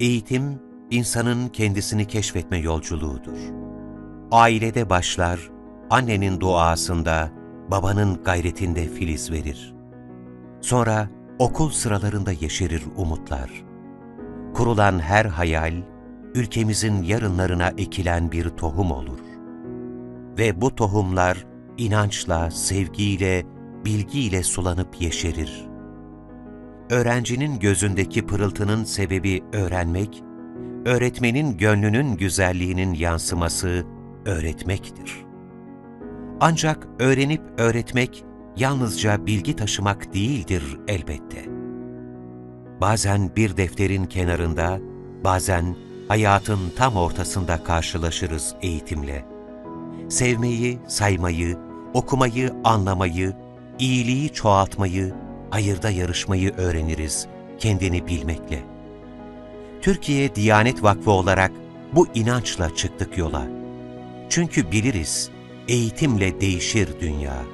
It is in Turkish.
Eğitim, insanın kendisini keşfetme yolculuğudur. Ailede başlar, annenin duasında, babanın gayretinde filiz verir. Sonra okul sıralarında yeşerir umutlar. Kurulan her hayal, ülkemizin yarınlarına ekilen bir tohum olur. Ve bu tohumlar inançla, sevgiyle, bilgiyle sulanıp yeşerir. Öğrencinin gözündeki pırıltının sebebi öğrenmek, öğretmenin gönlünün güzelliğinin yansıması öğretmektir. Ancak öğrenip öğretmek yalnızca bilgi taşımak değildir elbette. Bazen bir defterin kenarında, bazen hayatın tam ortasında karşılaşırız eğitimle. Sevmeyi, saymayı, okumayı, anlamayı, iyiliği çoğaltmayı, hayırda yarışmayı öğreniriz kendini bilmekle. Türkiye Diyanet Vakfı olarak bu inançla çıktık yola. Çünkü biliriz, eğitimle değişir dünya.